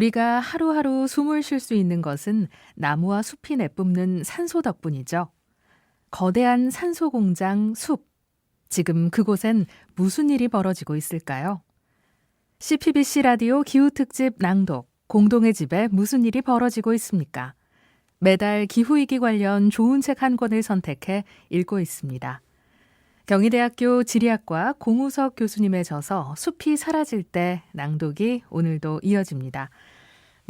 우리가 하루하루 숨을 쉴 수 있는 것은 나무와 숲이 내뿜는 산소 덕분이죠. 거대한 산소 공장 숲. 지금 그곳엔 무슨 일이 벌어지고 있을까요? CPBC 라디오 기후특집 낭독. 공동의 집에 무슨 일이 벌어지고 있습니까? 매달 기후위기 관련 좋은 책 한 권을 선택해 읽고 있습니다. 경희대학교 지리학과 공우석 교수님의 저서 숲이 사라질 때 낭독이 오늘도 이어집니다.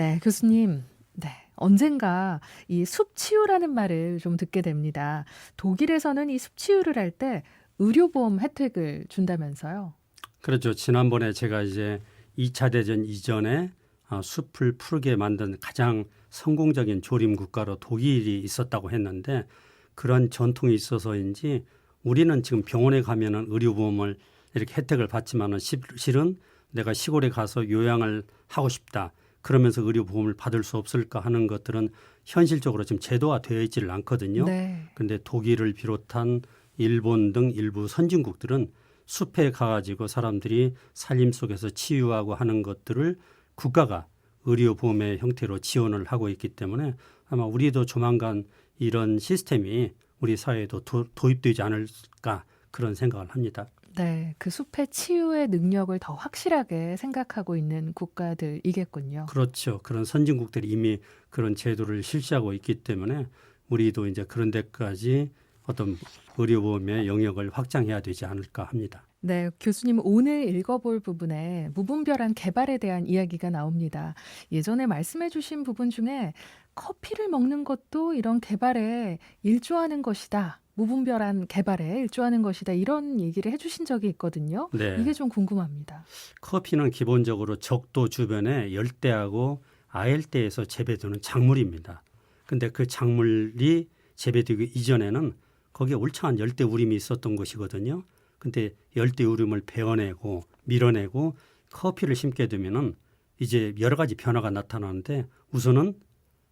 네, 교수님. 네. 언젠가 이 숲치유라는 말을 좀 듣게 됩니다. 독일에서는 이 숲치유를 할 때 의료보험 혜택을 준다면서요. 그렇죠. 지난번에 제가 이제 2차 대전 이전에 아, 숲을 푸르게 만든 가장 성공적인 조림 국가로 독일이 있었다고 했는데 그런 전통이 있어서인지 우리는 지금 병원에 가면은 의료보험을 이렇게 혜택을 받지만은 실은 내가 시골에 가서 요양을 하고 싶다. 그러면서 의료 보험을 받을 수 없을까 하는 것들은 현실적으로 지금 제도화 되어 있지를 않거든요. 네. 근데 독일을 비롯한 일본 등 일부 선진국들은 숲에 가가지고 사람들이 살림 속에서 치유하고 하는 것들을 국가가 의료 보험의 형태로 지원을 하고 있기 때문에 아마 우리도 조만간 이런 시스템이 우리 사회에도 도, 도입되지 않을까 그런 생각을 합니다. 네. 그 숲의 치유의 능력을 더 확실하게 생각하고 있는 국가들이겠군요. 그렇죠. 그런 선진국들이 이미 그런 제도를 실시하고 있기 때문에 우리도 이제 그런 데까지 어떤 의료보험의 영역을 확장해야 되지 않을까 합니다. 네, 교수님 오늘 읽어볼 부분에 무분별한 개발에 대한 이야기가 나옵니다. 예전에 말씀해주신 부분 중에 커피를 먹는 것도 이런 개발에 일조하는 것이다. 무분별한 개발에 일조하는 것이다. 이런 얘기를 해주신 적이 있거든요. 네. 이게 좀 궁금합니다. 커피는 기본적으로 적도 주변에 열대하고 아열대에서 재배되는 작물입니다. 근데 그 작물이 재배되기 이전에는 거기에 울창한 열대 우림이 있었던 것이거든요. 근데 열대 우림을 베어내고 밀어내고 커피를 심게 되면은 이제 여러 가지 변화가 나타나는데 우선은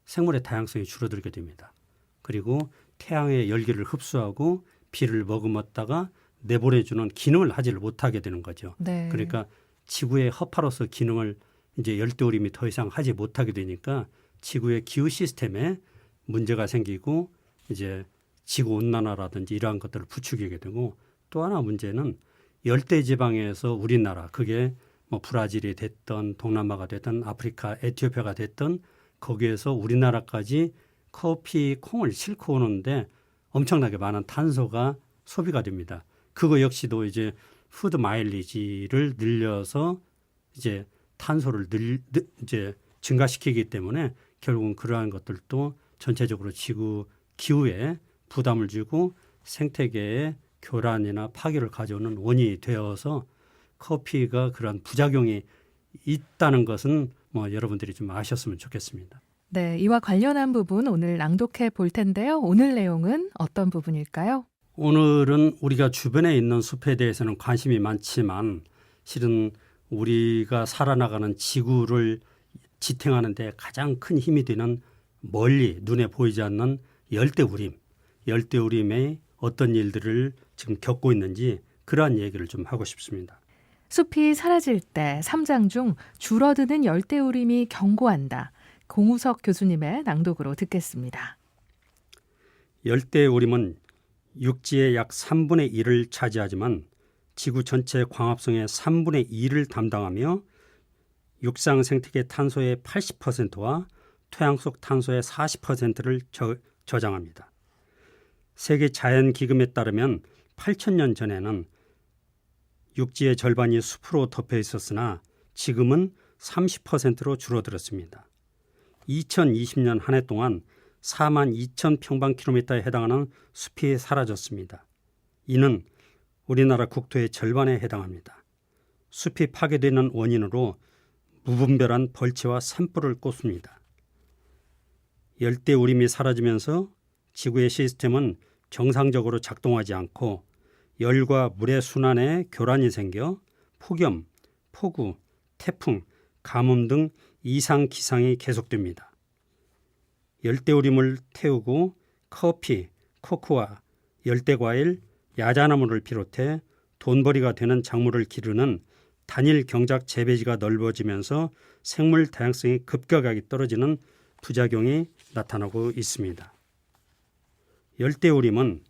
생물의 다양성이 줄어들게 됩니다. 그리고 태양의 열기를 흡수하고 비를 머금었다가 내보내주는 기능을 하지를 못하게 되는 거죠. 네. 그러니까 지구의 허파로서 기능을 이제 열대우림이 더 이상 하지 못하게 되니까 지구의 기후 시스템에 문제가 생기고 이제 지구 온난화라든지 이러한 것들을 부추기게 되고 또 하나 문제는 열대 지방에서 우리나라 그게 뭐 브라질이 됐던 동남아가 됐던 아프리카 에티오피아가 됐던 거기에서 우리나라까지 커피 콩을 싣고 오는데 엄청나게 많은 탄소가 소비가 됩니다. 그거 역시도 이제 푸드 마일리지를 늘려서 이제 탄소를 늘 늘- 이제 증가시키기 때문에 결국은 그러한 것들도 전체적으로 지구 기후에 부담을 주고 생태계에 교란이나 파괴를 가져오는 원인이 되어서 커피가 그런 부작용이 있다는 것은 뭐 여러분들이 좀 아셨으면 좋겠습니다. 네, 이와 관련한 부분 오늘 낭독해 볼 텐데요. 오늘 내용은 어떤 부분일까요? 오늘은 우리가 주변에 있는 숲에 대해서는 관심이 많지만 실은 우리가 살아나가는 지구를 지탱하는 데 가장 큰 힘이 되는 멀리 눈에 보이지 않는 열대우림, 열대우림의 어떤 일들을 지금 겪고 있는지 그러한 얘기를 좀 하고 싶습니다. 숲이 사라질 때 3장 중 줄어드는 열대우림이 경고한다. 공우석 교수님의 낭독으로 듣겠습니다. 열대 우림은 육지의 약 3분의 1을 차지하지만 지구 전체 광합성의 3분의 2를 담당하며 육상 생태계 탄소의 80%와 토양 속 탄소의 40%를 저, 저장합니다. 세계 자연 기금에 따르면 8천년 전에는 육지의 절반이 숲으로 덮여 있었으나 지금은 30%로 줄어들었습니다. 2020년 한 해 동안 4만 2천 평방킬로미터에 해당하는 숲이 사라졌습니다. 이는 우리나라 국토의 절반에 해당합니다. 숲이 파괴되는 원인으로 무분별한 벌채와 산불을 꼽습니다. 열대우림이 사라지면서 지구의 시스템은 정상적으로 작동하지 않고 열과 물의 순환에 교란이 생겨 폭염, 폭우, 태풍, 가뭄 등 이상 기상이 계속됩니다. 열대우림을 태우고 커피, 코코아, 열대과일, 야자나무를 비롯해 돈벌이가 되는 작물을 기르는 단일 경작 재배지가 넓어지면서 생물 다양성이 급격하게 떨어지는 부작용이 나타나고 있습니다. 열대우림은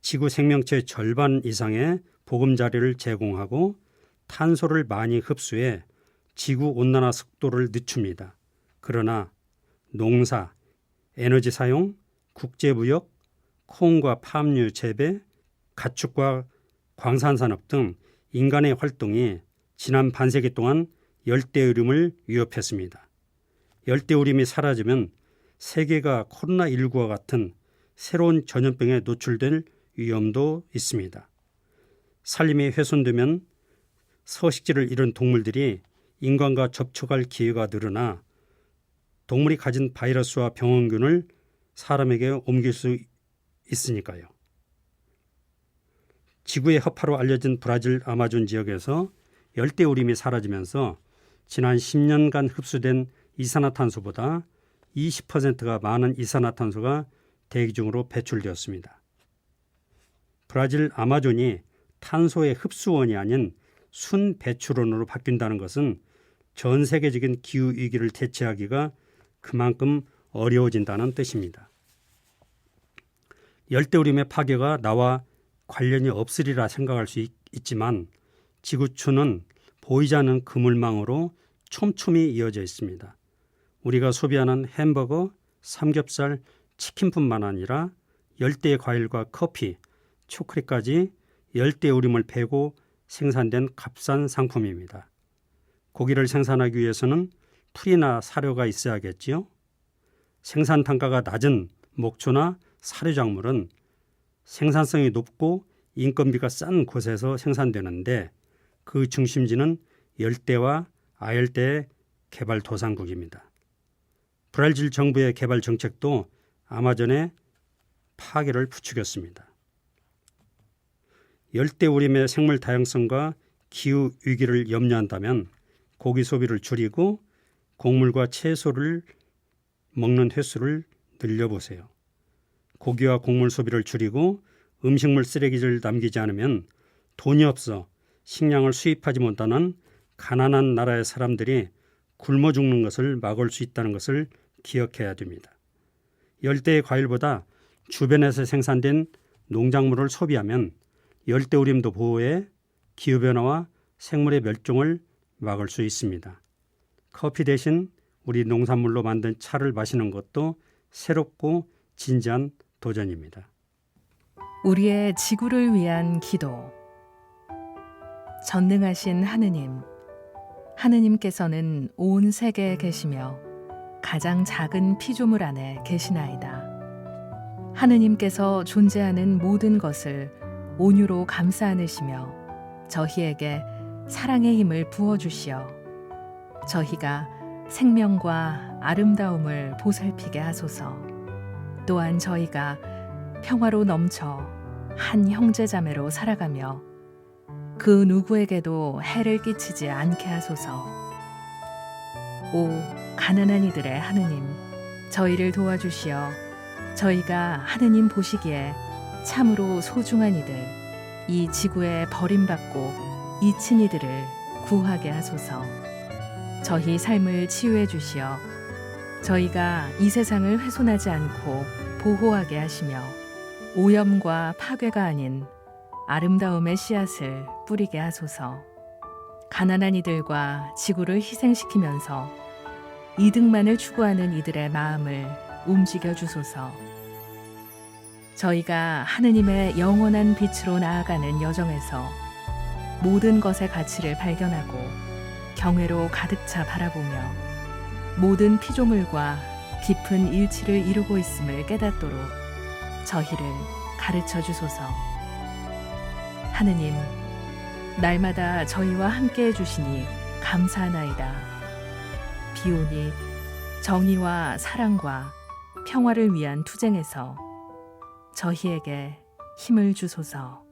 지구 생명체 절반 이상의 보금자리를 제공하고 탄소를 많이 흡수해 지구 온난화 속도를 늦춥니다. 그러나 농사, 에너지 사용, 국제무역, 콩과 팜유 재배, 가축과 광산산업 등 인간의 활동이 지난 반세기 동안 열대우림을 위협했습니다. 열대우림이 사라지면 세계가 코로나19와 같은 새로운 전염병에 노출될 위험도 있습니다. 산림이 훼손되면 서식지를 잃은 동물들이 인간과 접촉할 기회가 늘어나 동물이 가진 바이러스와 병원균을 사람에게 옮길 수 있으니까요. 지구의 허파로 알려진 브라질 아마존 지역에서 열대우림이 사라지면서 지난 10년간 흡수된 이산화탄소보다 20%가 많은 이산화탄소가 대기 중으로 배출되었습니다. 브라질 아마존이 탄소의 흡수원이 아닌 순 배출원으로 바뀐다는 것은 전 세계적인 기후 위기를 대체하기가 그만큼 어려워진다는 뜻입니다. 열대우림의 파괴가 나와 관련이 없으리라 생각할 수 있, 있지만 지구촌은 보이지 않는 그물망으로 촘촘히 이어져 있습니다. 우리가 소비하는 햄버거, 삼겹살, 치킨뿐만 아니라 열대 과일과 커피, 초콜릿까지 열대우림을 패고 생산된 값싼 상품입니다. 고기를 생산하기 위해서는 풀이나 사료가 있어야 겠지요. 생산 단가가 낮은 목초나 사료작물은 생산성이 높고 인건비가 싼 곳에서 생산되는데 그 중심지는 열대와 아열대 개발 도상국입니다. 브라질 정부의 개발 정책도 아마존의 파괴를 부추겼습니다. 열대우림의 생물 다양성과 기후 위기를 염려한다면 고기 소비를 줄이고 곡물과 채소를 먹는 횟수를 늘려보세요. 고기와 곡물 소비를 줄이고 음식물 쓰레기를 남기지 않으면 돈이 없어 식량을 수입하지 못하는 가난한 나라의 사람들이 굶어 죽는 것을 막을 수 있다는 것을 기억해야 됩니다. 열대의 과일보다 주변에서 생산된 농작물을 소비하면 열대우림도 보호해 기후변화와 생물의 멸종을 막을 수 있습니다. 커피 대신 우리 농산물로 만든 차를 마시는 것도 새롭고 진지한 도전입니다. 우리의 지구를 위한 기도. 전능하신 하느님. 하느님께서는 온 세계에 계시며 가장 작은 피조물 안에 계시나이다. 하느님께서 존재하는 모든 것을 온유로 감싸 안으시며 저희에게 사랑의 힘을 부어 주시어 저희가 생명과 아름다움을 보살피게 하소서. 또한 저희가 평화로 넘쳐 한 형제자매로 살아가며 그 누구에게도 해를 끼치지 않게 하소서. 오 가난한 이들의 하느님, 저희를 도와주시어 저희가 하느님 보시기에 참으로 소중한 이들, 이 지구에 버림받고 잊힌 이들을 구하게 하소서. 저희 삶을 치유해 주시어 저희가 이 세상을 훼손하지 않고 보호하게 하시며 오염과 파괴가 아닌 아름다움의 씨앗을 뿌리게 하소서. 가난한 이들과 지구를 희생시키면서 이득만을 추구하는 이들의 마음을 움직여 주소서. 저희가 하느님의 영원한 빛으로 나아가는 여정에서 모든 것의 가치를 발견하고 경외로 가득 차 바라보며 모든 피조물과 깊은 일치를 이루고 있음을 깨닫도록 저희를 가르쳐 주소서. 하느님, 날마다 저희와 함께 해주시니 감사하나이다. 비오니 정의와 사랑과 평화를 위한 투쟁에서 저희에게 힘을 주소서.